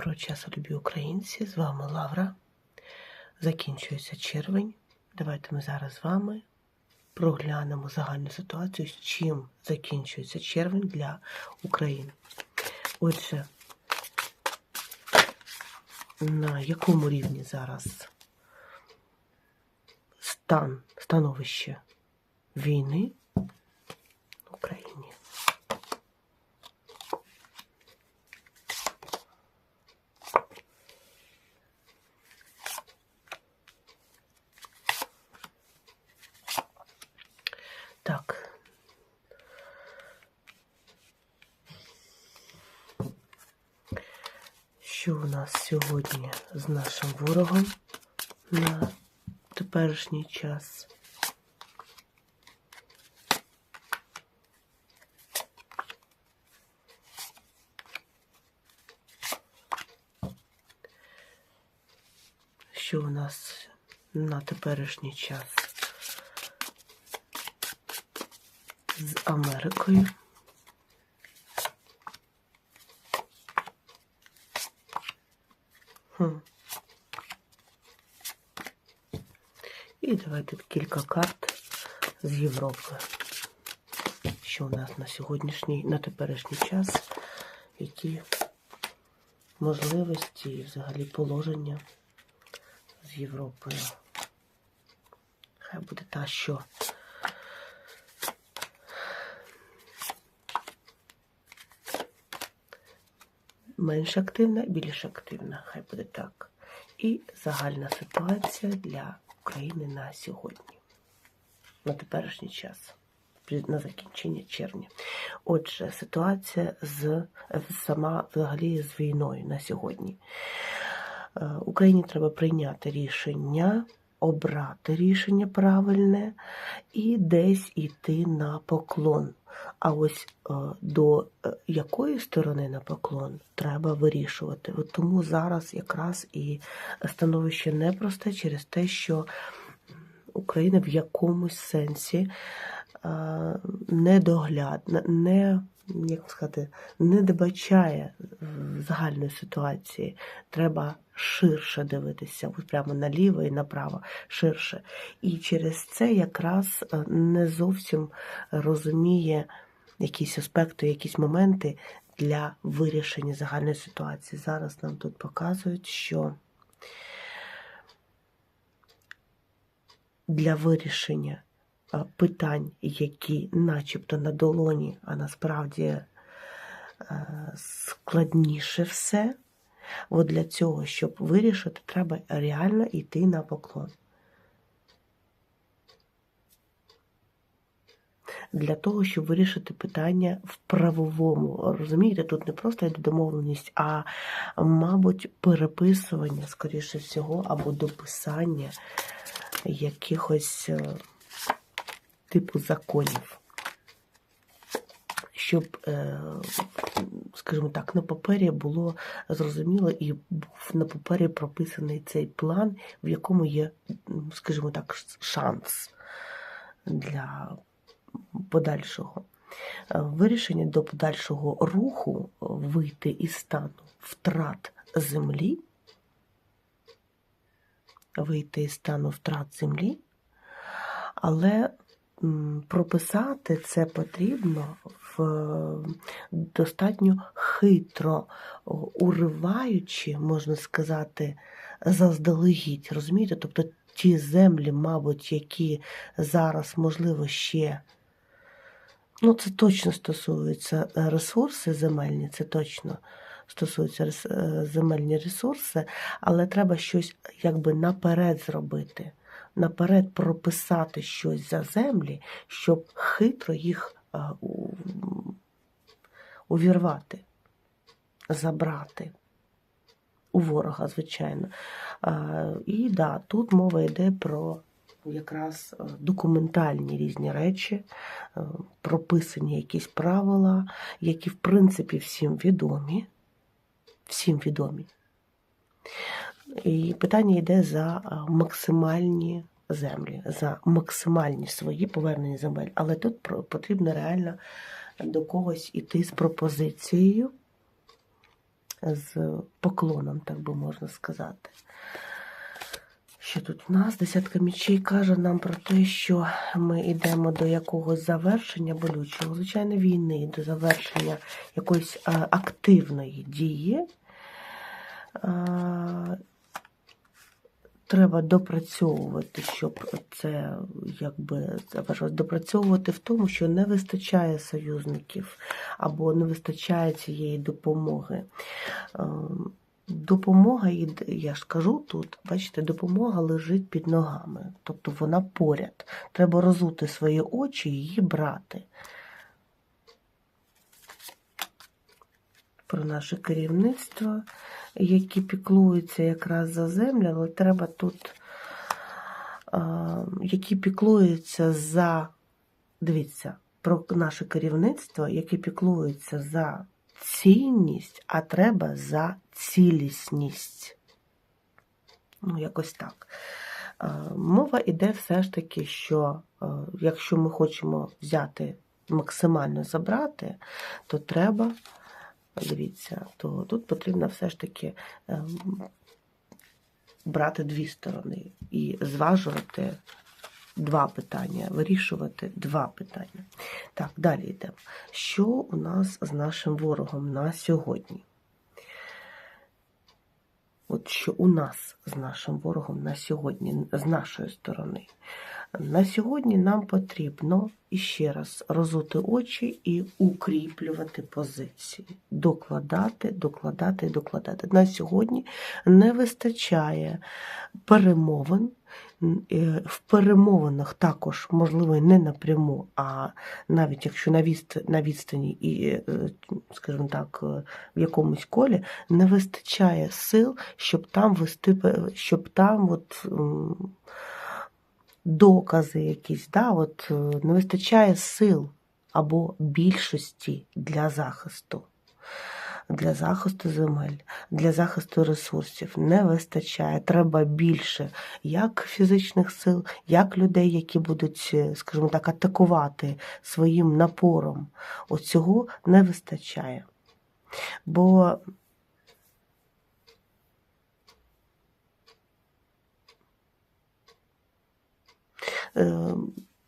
Доброго часу, любі українці! З вами Лавра. Закінчується червень. Давайте ми зараз з вами проглянемо загальну ситуацію, з чим закінчується червень для України. Отже, на якому рівні зараз стан, становище війни в Україні? Так. Що у нас сьогодні з нашим ворогом на теперішній час? Що у нас на теперішній час? з Америкою. І давайте кілька карт з Європи. Що у нас на сьогоднішній, на теперішній час, які можливості і взагалі положення з Європою. Хай буде та що. Менш активна, більш активна, хай буде так. І загальна ситуація для України на сьогодні, на теперішній час, на закінчення червня. Отже, ситуація з сама взагалі з війною на сьогодні. Е, Україні треба прийняти рішення, обрати рішення правильне і десь іти на поклон. А ось е, до е, якої сторони на поклон треба вирішувати. От Тому зараз якраз і становище непросте через те, що Україна в якомусь сенсі е, недоглядна, не як сказати, не добачає загальної ситуації. Треба ширше дивитися, прямо наліво і направо, ширше. І через це якраз не зовсім розуміє якісь аспекти, якісь моменти для вирішення загальної ситуації. Зараз нам тут показують, що для вирішення питань, які начебто на долоні, а насправді складніше все. От для цього, щоб вирішити, треба реально йти на поклон. для того, щоб вирішити питання в правовому. Розумієте, тут не просто йде домовленість, а, мабуть, переписування, скоріше всього, або дописання якихось е, типу законів. Щоб, е, скажімо так, на папері було зрозуміло і був на папері прописаний цей план, в якому є, скажімо так, шанс для подальшого. Е, вирішення до подальшого руху вийти із стану втрат землі, вийти із стану втрат землі, але прописати це потрібно в достатньо хитро, уриваючи, можна сказати, заздалегідь. Розумієте? Тобто ті землі, мабуть, які зараз, можливо, ще Ну, це точно стосується е, ресурси земельні, це точно стосується е, земельні ресурси, але треба щось якби наперед зробити, наперед прописати щось за землі, щоб хитро їх е, увірвати, забрати. У ворога, звичайно. І да, тут мова йде про якраз е, документальні різні речі, е, прописані якісь правила, які, в принципі, всім відомі. Всім відомі. І питання йде за е, максимальні землі, за максимальні свої повернені земель. Але тут потрібно реально до когось іти з пропозицією, з поклоном, так би можна сказати. Що тут в нас? Десятка мічей каже нам про те, що ми йдемо до якогось завершення болючого, звичайно, війни, до завершення якоїсь е, активної дії. Е, Треба допрацьовувати, щоб це якби допрацьовувати в тому, що не вистачає союзників або не вистачає цієї допомоги. Ем, Допомога, я ж кажу тут, бачите, допомога лежить під ногами, тобто вона поряд. Треба розути свої очі і її брати. Про наше керівництво, які піклуються якраз за землю, але треба тут, які піклуються за, дивіться, про наше керівництво, яке піклується за цінність, а треба за цілісність. Ну, якось так. Е, Мова йде все ж таки, що е, якщо ми хочемо взяти максимально забрати, то треба, дивіться, то тут потрібно все ж таки е, брати дві сторони і зважувати два питання, вирішувати два питання. Так, далі йдемо. Що у нас з нашим ворогом на сьогодні? От що у нас з нашим ворогом на сьогодні, з нашої сторони. На сьогодні нам потрібно іще раз розути очі і укріплювати позиції, докладати, докладати, докладати. На сьогодні не вистачає перемовин. Е, В перемовинах також, можливо, не напряму, а навіть якщо на відстані, і, е, скажімо так, е, в якомусь колі, не вистачає сил, щоб там вести, щоб там от, докази якісь, да, от, е, не вистачає сил або більшості для захисту. Для захисту земель, для захисту ресурсів не вистачає. Треба більше як фізичних сил, як людей, які будуть, е, скажімо так, атакувати своїм напором. От цього не вистачає. Бо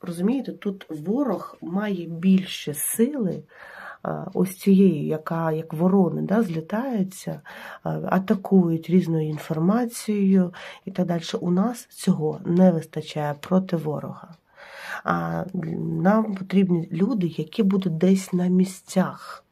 Розумієте, тут ворог має більше сили, ось цієї, яка як ворони да, злітаються, атакують різною інформацією і так далі. У нас цього не вистачає проти ворога. А нам потрібні люди, які будуть десь на місцях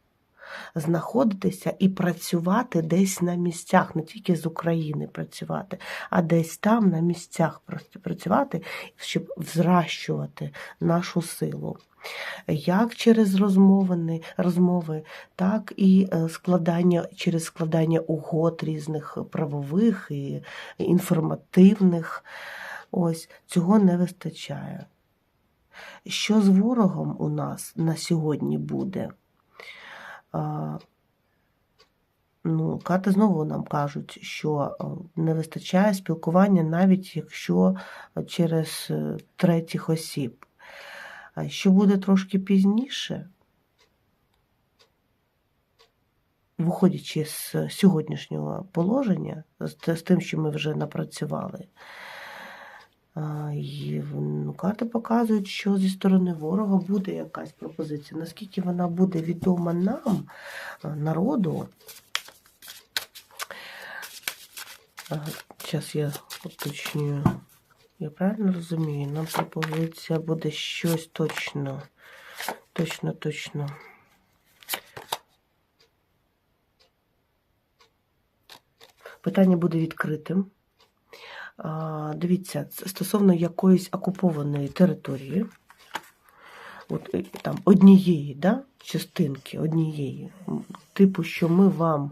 знаходитися і працювати десь на місцях, не тільки з України працювати, а десь там на місцях працювати, щоб взращувати нашу силу. Як через розмови, розмови, так і е, складання через складання угод різних правових і інформативних. Ось цього не вистачає. Що з ворогом у нас на сьогодні буде? Ну, карти знову нам кажуть, що е, не вистачає спілкування, навіть якщо через е, третіх осіб. Що буде трошки пізніше, виходячи з сьогоднішнього положення, з тим, що ми вже напрацювали, і ну, карти показують, що зі сторони ворога буде якась пропозиція. Наскільки вона буде відома нам, народу, Зараз я уточнюю. Я правильно розумію? Нам пропозиція буде щось точно. Точно, точно. Питання буде відкритим. Дивіться, стосовно якоїсь окупованої території, от е, там однієї, да, частинки, однієї, типу, що ми вам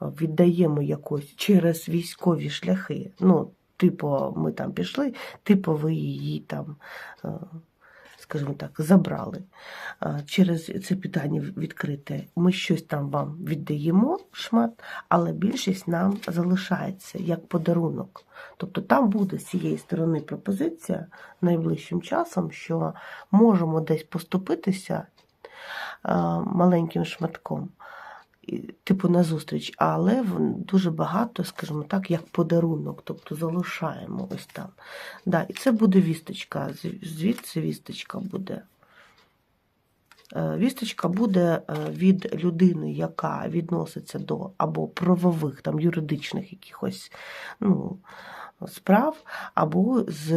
віддаємо якось через військові шляхи. Ну, типу, ми там пішли, типу, ви її там, е, скажімо так, забрали. Через це питання відкрите. Ми щось там вам віддаємо шмат, але більшість нам залишається як подарунок. Тобто там буде з цієї сторони пропозиція найближчим часом, що можемо десь поступитися маленьким шматком. Типу на зустріч, але дуже багато, скажімо так, як подарунок, тобто залишаємо ось там. Да, і це буде вісточка, звідси вісточка буде. Е, Вісточка буде е, від людини, яка відноситься до або правових, там юридичних якихось ну, справ, або з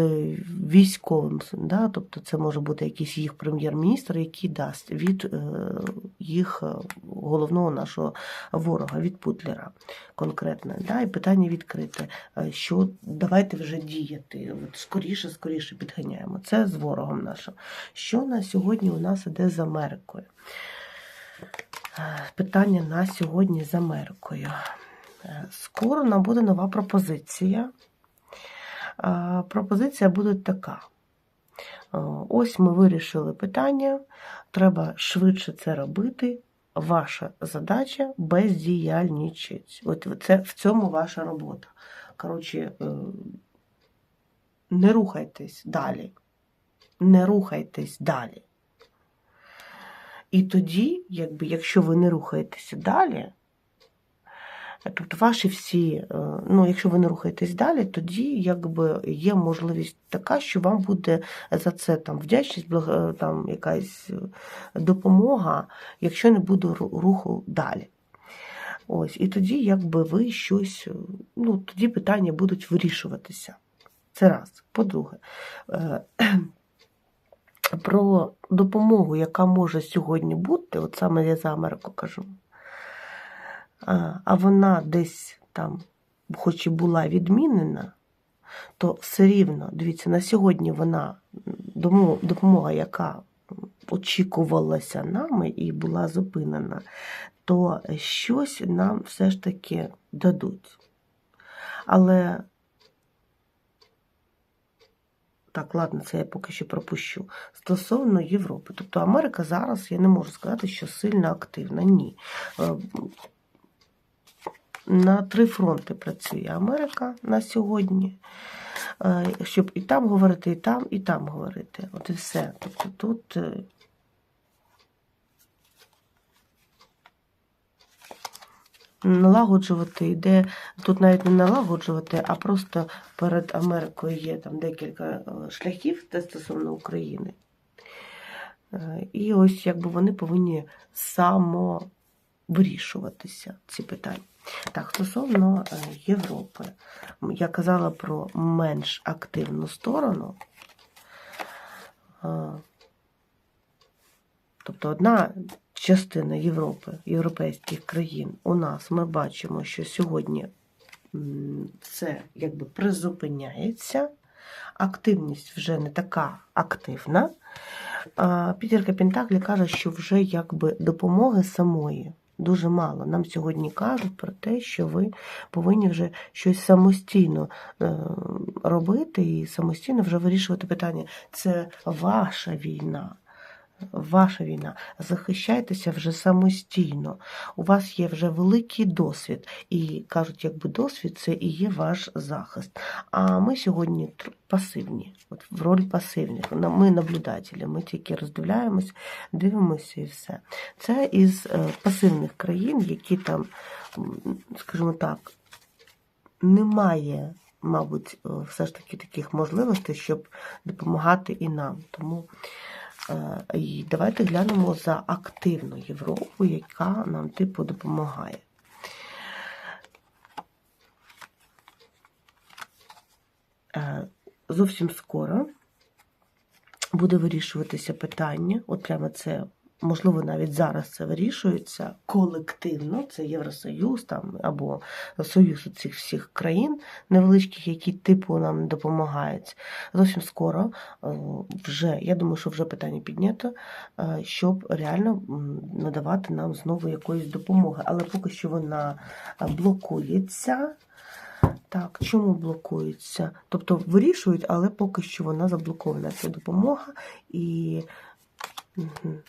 військовим. Да? Тобто це може бути якийсь їх прем'єр-міністр, який дасть від е, їх е, головного нашого ворога, від Путлера конкретно. Да? І питання відкрите, е, що давайте вже діяти. От скоріше, скоріше підганяємо. Це з ворогом нашим. Що на сьогодні у нас іде з Америкою? Питання на сьогодні з Америкою. Скоро нам буде нова пропозиція. Пропозиція буде така. Ось ми вирішили питання, треба швидше це робити. Ваша задача бездіяльничать. От це в цьому ваша робота. Коротше, е, не рухайтесь далі. Не рухайтесь далі. І тоді, якби, якщо ви не рухаєтеся далі, тобто ваші всі, е, ну, якщо ви не рухаєтесь далі, тоді якби є можливість така, що вам буде за це там вдячність, благо- там якась е, допомога, якщо не буде руху далі. Ось, і тоді, якби ви щось, е, ну, тоді питання будуть вирішуватися. Це раз. По-друге, е, про допомогу, яка може сьогодні бути, от саме я за Америку кажу, а, вона десь там, хоч і була відмінена, то все рівно, дивіться, на сьогодні вона допомога, яка очікувалася нами і була зупинена, то щось нам все ж таки дадуть. Але так, ладно, це я поки що пропущу. Стосовно Європи. Тобто Америка зараз, я не можу сказати, що сильно активна. Ні. На три фронти працює Америка на сьогодні, Е, щоб і там говорити, і там, і там говорити. От і все. Тобто тут. е, Налагоджувати йде, тут навіть не налагоджувати, а просто перед Америкою є там декілька е, шляхів стосовно України. І ось якби вони повинні самовирішуватися, ці питання. Так, стосовно е, Європи, я казала про менш активну сторону. Е, Тобто одна частина Європи, європейських країн у нас ми бачимо, що сьогодні це якби призупиняється, активність вже не така активна. А Пітерка Пентаклі каже, що вже якби допомоги самої дуже мало. Нам сьогодні кажуть про те, що ви повинні вже щось самостійно е, робити і самостійно вже вирішувати питання. Це ваша війна. Ваша війна. Захищайтеся вже самостійно. У вас є вже великий досвід. І кажуть, якби досвід це і є ваш захист. А ми сьогодні пасивні, от в роль пасивних. Ми наблюдателі, ми тільки роздивляємось, дивимося і все. Це із е, пасивних країн, які там, скажімо так, немає, мабуть, е, все ж таки таких можливостей, щоб допомагати і нам. Тому і давайте глянемо за активну Європу, яка нам типу допомагає. Е, Зовсім скоро буде вирішуватися питання. От прямо це, можливо, навіть зараз це вирішується колективно, це Євросоюз там, або Союз цих всіх країн невеличких, які типу нам допомагають. Зовсім скоро е, вже, я думаю, що вже питання піднято, е, щоб реально надавати нам знову якоїсь допомоги. Але поки що вона блокується. Так, чому блокується? Тобто вирішують, але поки що вона заблокована ця допомога. І, мгм,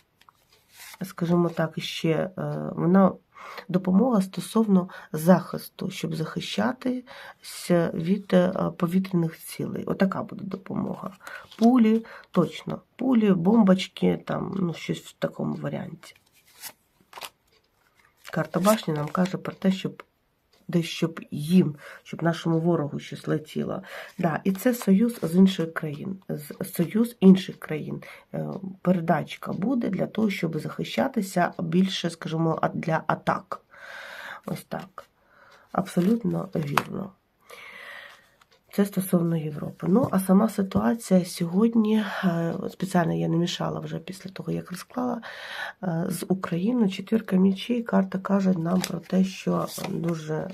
скажімо так, ще е, вона допомога стосовно захисту, щоб захищатися від е, повітряних цілей. Отака буде допомога. Пулі, точно, пулі, бомбочки, там, ну, щось в такому варіанті. Карта башні нам каже про те, щоб десь щоб їм, щоб нашому ворогу щось летіло. Да, і це союз з інших країн, союз інших країн. Е, Передачка буде для того, щоб захищатися більше, скажімо, для атак. Ось так. Абсолютно вірно. Це стосовно Європи. Ну, а сама ситуація сьогодні, е, спеціально я не мішала вже після того, як розклала, е, з Україною четвірка мічей. Карта каже нам про те, що дуже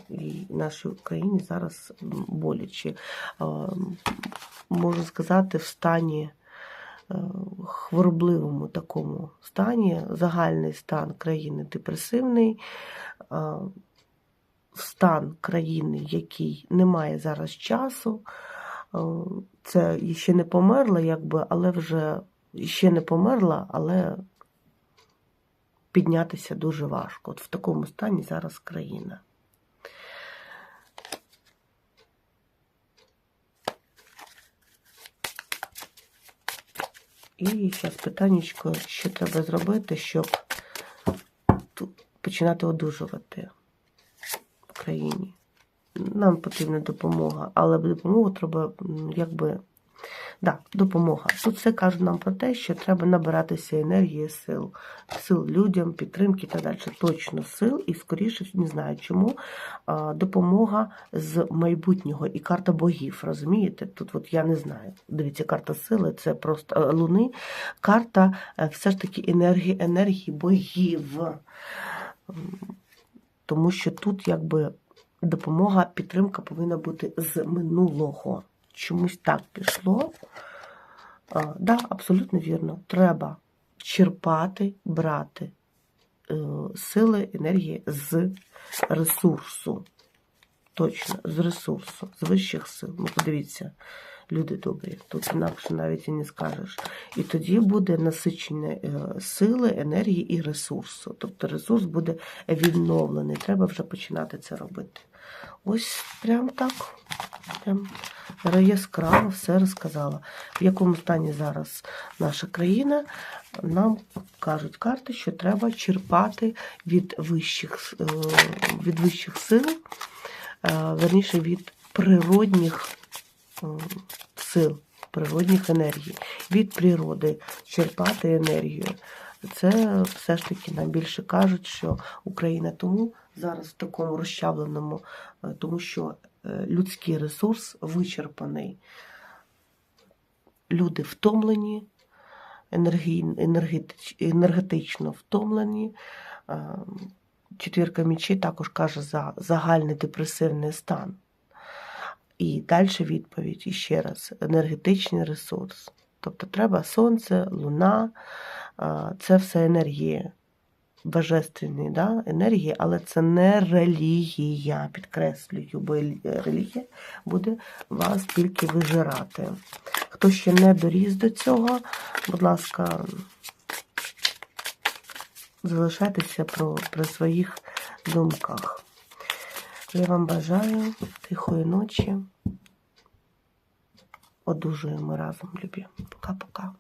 нашій Україні зараз боляче. Е, Можу сказати, в стані хворобливому такому стані, загальний стан країни депресивний. Стан країни, який не має зараз часу. Е, Це ще не померла, якби, але вже ще не померла, але піднятися дуже важко. От в такому стані зараз країна. І зараз питаннячко, що треба зробити, щоб починати одужувати країні. Нам потрібна допомога, але допомогу треба, якби. Да, допомога. Тут все каже нам про те, що треба набиратися енергії, сил, сил людям, підтримки і так далі. Точно сил, і скоріше не знаю чому. Допомога з майбутнього і карта богів. Розумієте? Тут от я не знаю. Дивіться, карта сили це просто е, луни, карта е, все ж таки енергії, енергії богів. Тому що тут якби допомога, підтримка повинна бути з минулого. Чомусь так пішло. Так, да, абсолютно вірно. Треба черпати, брати е, сили, енергії з ресурсу. Точно, з ресурсу, з вищих сил. Ну, подивіться, люди добрі, тут інакше навіть і не скажеш. І тоді буде насичення е, сили, енергії і ресурсу. Тобто ресурс буде відновлений. Треба вже починати це робити. Ось прям так. Прям яскраво все розказала. В якому стані зараз наша країна, нам кажуть карти, що треба черпати від вищих, е, від вищих сил, е, верніше від природних сил, природних енергій, від природи черпати енергію. Це все ж таки нам більше кажуть, що Україна тому зараз в такому розчавленому, е, тому що е, людський ресурс вичерпаний. Люди втомлені, енергетично втомлені. Е, Четвірка мічей також каже за загальний депресивний стан. І далі відповідь іще раз: енергетичний ресурс. Тобто треба сонце, луна, це все енергії, божественні да? енергії, але це не релігія, підкреслюю, бо релігія буде вас тільки вижирати. Хто ще не доріс до цього, будь ласка, залишайтеся про, при своїх думках. Я вам бажаю тихої ночі. Одужуємо разом, любі. Пока-пока.